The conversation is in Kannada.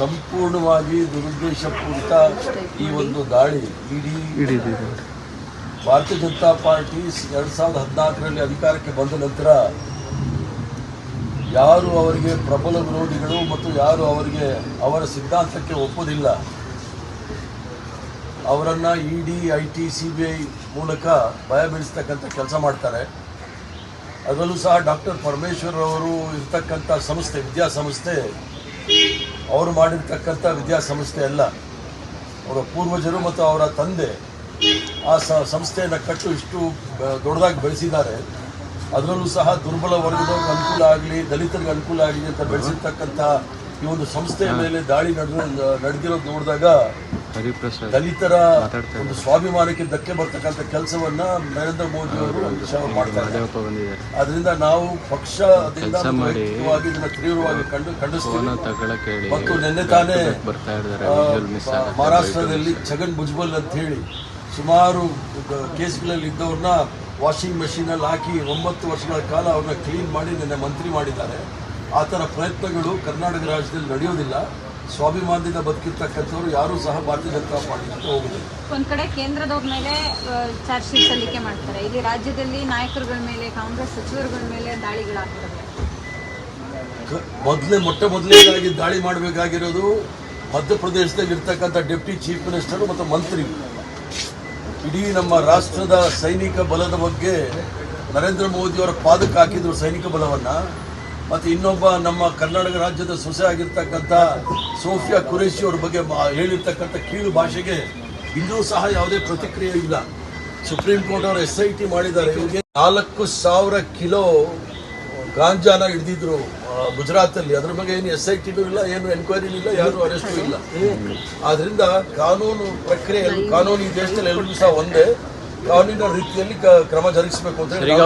ಸಂಪೂರ್ಣವಾಗಿ ದುರುದ್ದೇಶಪೂರಿತ ಈ ಒಂದು ದಾಳಿ ಇಡೀ. ಭಾರತೀಯ ಜನತಾ ಪಾರ್ಟಿ ಎರಡು ಸಾವಿರದ ಹದಿನಾಲ್ಕರಲ್ಲಿ ಅಧಿಕಾರಕ್ಕೆ ಬಂದ ನಂತರ ಯಾರು ಅವರಿಗೆ ಪ್ರಬಲ ವಿರೋಧಿಗಳು ಮತ್ತು ಯಾರು ಅವರಿಗೆ ಅವರ ಸಿದ್ಧಾಂತಕ್ಕೆ ಒಪ್ಪುವುದಿಲ್ಲ ಅವರನ್ನು E D I T C B I ಮೂಲಕ ಭಯ ಬೀಳಿಸ್ತಕ್ಕಂಥ ಕೆಲಸ ಮಾಡ್ತಾರೆ ಅದರಲ್ಲೂ ಸಹ ಡಾಕ್ಟರ್ ಪರಮೇಶ್ವರ್ ಅವರು ಇರ್ತಕ್ಕಂಥ ಸಂಸ್ಥೆ ವಿದ್ಯಾಸಂಸ್ಥೆ ಅವರು ಮಾಡಿರ್ತಕ್ಕಂಥ ವಿದ್ಯಾಸಂಸ್ಥೆ ಅಲ್ಲ. ಅವರ ಪೂರ್ವಜರು ಮತ್ತು ಅವರ ತಂದೆ ಆ ಸಂಸ್ಥೆಯನ್ನು ಕಟ್ಟು ಇಷ್ಟು ದೊಡ್ಡದಾಗಿ ಬೆಳೆಸಿದ್ದಾರೆ. ಅದರಲ್ಲೂ ಸಹ ದುರ್ಬಲ ವರ್ಗದವ್ರಿಗೆ ಅನುಕೂಲ ಆಗಲಿ, ದಲಿತರಿಗೆ ಅನುಕೂಲ ಆಗಲಿ ಅಂತ ಬೆಳೆಸಿರ್ತಕ್ಕಂಥ ಈ ಒಂದು ಸಂಸ್ಥೆಯ ಮೇಲೆ ದಾಳಿ ನಡೆದ ನಡೆದಿರೋದು ನೋಡಿದಾಗ ದಲಿತರ ಒಂದು ಸ್ವಾಭಿಮಾನಕ್ಕೆ ಧಕ್ಕೆ ಬರ್ತಕ್ಕಂಥ ಕೆಲಸವನ್ನ ನರೇಂದ್ರ ಮೋದಿ ಅವರು ಮಾಡ್ತಾರೆ ಅದರಿಂದ ನಾವು ಪಕ್ಷದಿಂದ ತೀವ್ರವಾಗಿ ಕಂಡು ಖಂಡಿಸ್ತೀವಿ. ಮತ್ತು ನಿನ್ನೆ ತಾನೇ ಮಹಾರಾಷ್ಟ್ರದಲ್ಲಿ ಛಗನ್ ಭುಜ್ಬಲ್ ಅಂತ ಹೇಳಿ ಸುಮಾರು ಕೇಸ್ಗಳಲ್ಲಿ ಇದ್ದವ್ರನ್ನ ವಾಷಿಂಗ್ ಮೆಷಿನಲ್ಲಿ ಹಾಕಿ ಒಂಬತ್ತು ವರ್ಷಗಳ ಕಾಲ ಅವ್ರನ್ನ ಕ್ಲೀನ್ ಮಾಡಿ ನಿನ್ನೆ ಮಂತ್ರಿ ಮಾಡಿದ್ದಾರೆ. ಆ ಥರ ಪ್ರಯತ್ನಗಳು ಕರ್ನಾಟಕ ರಾಜ್ಯದಲ್ಲಿ ನಡೆಯೋದಿಲ್ಲ. ಸ್ವಾಭಿಮಾನದಿಂದ ಬದುಕಿರ್ತಕ್ಕಂಥವ್ರು ಯಾರೂ ಸಹ ಭಾರತೀಯ ಜನತಾ ಹೋಗುದಿಲ್ಲ. ಒಂದ್ ಕಡೆ ಕೇಂದ್ರದವ್ರ ಮೇಲೆ ಚಾರ್ಜ್ ಶೀಟ್ ಸಲ್ಲಿಕೆ ಮಾಡ್ತಾರೆ. ಇಲ್ಲಿ ರಾಜ್ಯದಲ್ಲಿ ನಾಯಕರುಗಳ ಮೇಲೆ ಕಾಂಗ್ರೆಸ್ ಸಚಿವರುಗಳ ಮೇಲೆ ದಾಳಿಗಳಾಗ್ತವೆ. ಮೊದಲೇ ಮೊಟ್ಟ ಮೊದಲನೇದಾಗಿ ದಾಳಿ ಮಾಡಬೇಕಾಗಿರೋದು ಮಧ್ಯಪ್ರದೇಶದಲ್ಲಿ ಇರ್ತಕ್ಕಂಥ ಡೆಪ್ಟಿ ಚೀಫ್ ಮಿನಿಸ್ಟರ್ ಮತ್ತು ಮಂತ್ರಿ. ಇಡೀ ನಮ್ಮ ರಾಷ್ಟ್ರದ ಸೈನಿಕ ಬಲದ ಬಗ್ಗೆ ನರೇಂದ್ರ ಮೋದಿ ಅವರ ಪಾದಕ್ಕೆ ಹಾಕಿದ್ರು ಸೈನಿಕ ಬಲವನ್ನ. ಮತ್ತು ಇನ್ನೊಬ್ಬ ನಮ್ಮ ಕರ್ನಾಟಕ ರಾಜ್ಯದ ಸೊಸೆ ಆಗಿರ್ತಕ್ಕಂಥ ಸೋಫಿಯಾ ಕುರೇಶಿ ಅವ್ರ ಬಗ್ಗೆ ಹೇಳಿರ್ತಕ್ಕಂಥ ಕೀಳು ಭಾಷೆಗೆ ಇನ್ನೂ ಸಹ ಯಾವುದೇ ಪ್ರತಿಕ್ರಿಯೆ ಇಲ್ಲ. ಸುಪ್ರೀಂ ಕೋರ್ಟ್ ಅವರು ಎಸ್ ಐ ಟಿ ಮಾಡಿದ್ದಾರೆ. ಇವರಿಗೆ ನಾಲ್ಕು ಸಾವಿರ ಕಿಲೋ ಗಾಂಜಾನ ಹಿಡಿದಿದ್ರು ಗುಜರಾತ್ ಅಲ್ಲಿ ಅದ್ರ ಬಗ್ಗೆ ಏನು ಎಸ್ ಐ ಟಿನೂ ಇಲ್ಲ ಏನು ಎನ್ಕ್ವೈರಿ ಇಲ್ಲ ಯಾರು ಅರೆಸ್ಟು ಇಲ್ಲ. ಆದ್ರಿಂದ ಕಾನೂನು ಪ್ರಕ್ರಿಯೆ ಕಾನೂನು ಈ ದೇಶದಲ್ಲಿ ಎರಡು ದಿವಸ ಒಂದೇ. ಕಾನೂನಿನ ರೀತಿಯಲ್ಲಿ ಕ್ರಮ ಜರುಗಿಸಬೇಕು ಅಂತ ಹೇಳಿ